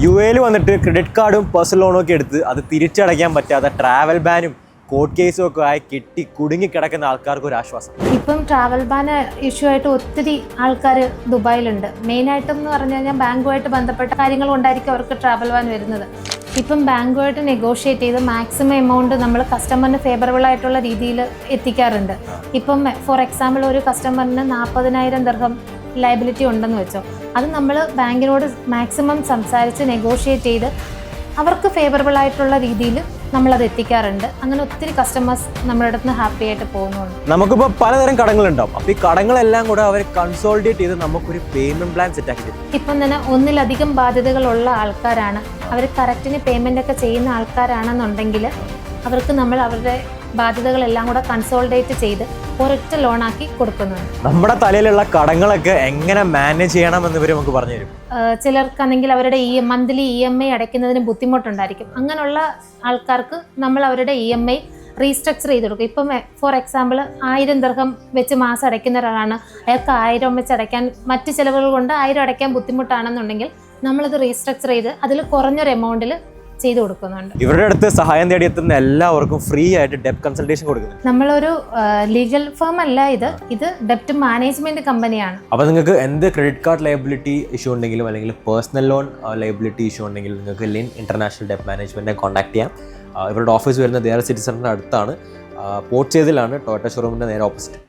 U എയിൽ വന്നിട്ട് credit കാർഡും പേഴ്സണൽ ലോണും ഒക്കെ എടുത്ത് അത് തിരിച്ചടയ്ക്കാൻ പറ്റാതെ ട്രാവൽ ബാനും കോർട്ട് കേസും ഒക്കെ ആയി കെട്ടി കുടുങ്ങി കിടക്കുന്ന ആൾക്കാർക്ക് ഒരു ആശ്വാസം. ഇപ്പം ട്രാവൽ ബാൻ ഇഷ്യൂ ആയിട്ട് ഒത്തിരി ആൾക്കാർ ദുബായിലുണ്ട്. മെയിനായിട്ടും എന്ന് പറഞ്ഞു കഴിഞ്ഞാൽ ബാങ്കുമായിട്ട് ബന്ധപ്പെട്ട കാര്യങ്ങൾ കൊണ്ടായിരിക്കും അവർക്ക് ട്രാവൽ ബാൻ വരുന്നത്. ഇപ്പം ബാങ്കുമായിട്ട് നെഗോഷിയേറ്റ് ചെയ്ത് മാക്സിമം എമൗണ്ട് നമ്മൾ കസ്റ്റമറിന് ഫേവറബിൾ ആയിട്ടുള്ള രീതിയിൽ എത്തിക്കാറുണ്ട്. ഇപ്പം ഫോർ എക്സാമ്പിൾ ഒരു കസ്റ്റമറിന് നാൽപ്പതിനായിരം ദർഹം ലയബിലിറ്റി ഉണ്ടെന്ന് വെച്ചോ. അത് നമ്മൾ ബാങ്കിനോട് മാക്സിമം സംസാരിച്ച് നെഗോഷിയേറ്റ് ചെയ്ത് അവർക്ക് ഫേവറബിൾ ആയിട്ടുള്ള രീതിയിൽ നമ്മളത് എത്തിക്കാറുണ്ട്. അങ്ങനെ ഒത്തിരി കസ്റ്റമേഴ്സ് നമ്മുടെ അടുത്ത് നിന്ന് ഹാപ്പി ആയിട്ട് പോകുന്നുണ്ട്. നമുക്കിപ്പോൾ പലതരം കടങ്ങളുണ്ടാവും. അപ്പോൾ ഈ കടങ്ങളെല്ലാം കൂടെ അവർ കൺസോൾട്ടേറ്റ് ചെയ്ത് നമുക്കൊരു പേയ്മെന്റ് പ്ലാൻ സെറ്റ് ആക്കി ഇപ്പം തന്നെ ഒന്നിലധികം ബാധ്യതകളുള്ള ആൾക്കാരാണ്. അവർ കറക്റ്റിന് പേയ്മെന്റ് ഒക്കെ ചെയ്യുന്ന ആൾക്കാരാണെന്നുണ്ടെങ്കിൽ അവർക്ക് നമ്മൾ അവരുടെ ബാധ്യതകളെല്ലാം കൂടെ കൺസോൾഡേറ്റ് ചെയ്ത് ഒരൊറ്റ ലോണാക്കി കൊടുക്കുന്നുണ്ട് നമ്മുടെ തലയിലുള്ള കടങ്ങളൊക്കെ എങ്ങനെ മാനേജ് ചെയ്യണമെന്ന് ഇവർ നമുക്ക് പറഞ്ഞു തരും? ചിലർക്കാണെങ്കിൽ അവരുടെ E monthly E M I അടയ്ക്കുന്നതിന് ബുദ്ധിമുട്ടുണ്ടായിരിക്കും. അങ്ങനെയുള്ള ആൾക്കാർക്ക് നമ്മൾ അവരുടെ ഇ എം ഐ റീസ്ട്രക്ചർ ചെയ്ത് കൊടുക്കും. ഇപ്പം ഫോർ എക്സാമ്പിൾ ആയിരം ദർഹം വെച്ച് മാസം അടയ്ക്കുന്ന ഒരാളാണ്. അയാൾക്ക് ആയിരം വെച്ച് അടയ്ക്കാൻ മറ്റ് ചിലവുകൾ കൊണ്ട് ആയിരം അടയ്ക്കാൻ ബുദ്ധിമുട്ടാണെന്നുണ്ടെങ്കിൽ നമ്മളത് റീസ്ട്രക്ചർ ചെയ്ത് അതിൽ കുറഞ്ഞൊരു എമൗണ്ടിൽ ചെയ്തു കൊടുക്കുന്നുണ്ട്. ഇവരുടെ അടുത്ത് സഹായം തേടിയെത്തുന്ന എല്ലാവർക്കും ഫ്രീ ആയിട്ട് ഡെപ്റ്റ് കൺസൾട്ടേഷൻ കൊടുക്കുന്നു നമ്മളൊരു ലീഗൽ ഫേം അല്ല ഇത്. ഇത് ഡെപ്റ്റ് മാനേജ്മെന്റ് കമ്പനിയാണ് അപ്പോൾ നിങ്ങൾക്ക് എന്ത് ക്രെഡിറ്റ് കാർഡ് ലയബിലിറ്റി ഇഷ്യൂ ഉണ്ടെങ്കിലും അല്ലെങ്കിൽ പേഴ്സണൽ ലോൺ ലയബിലിറ്റി ഇഷ്യൂ ഉണ്ടെങ്കിലും നിങ്ങൾക്ക് ലിൻ ഇന്റർനാഷണൽ ഡെപ്റ്റ് മാനേജ്മെന്റിനെ കോൺടാക്ട് ചെയ്യാം. ഇവരുടെ ഓഫീസ് വരുന്നത് ദേർ സിറ്റിസണിന്റെ അടുത്താണ്. പോർട്ട് ചെയ്തിലാണ് ടൊയറ്റ ഷോറൂമിന്റെ നേരെ ഓപ്പോസിറ്റ്